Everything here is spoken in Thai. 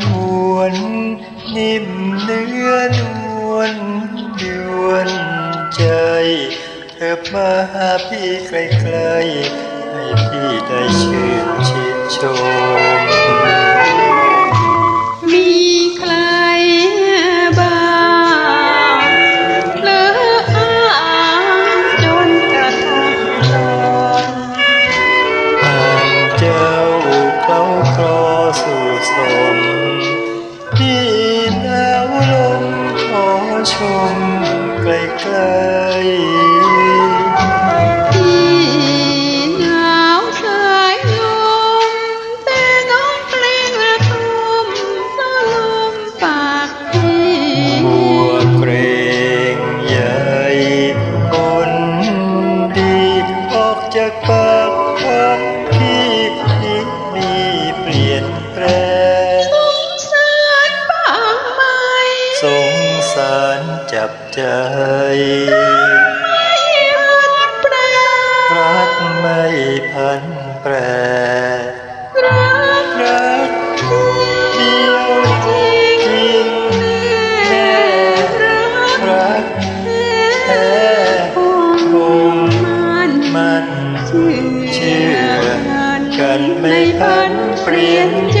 หวนนิ่มเนื้อนวลดวนใจ เธอมาหาพี่ไกลๆให้พี่ได้ชื่นชิดชม มนี่แล้วลมขอชมไกลๆ สารจับใจรักไม่พันแปรรักเดียวจริงแน่รักแท้คงมันเชื่อกันไม่พันเปลี่ยนใจ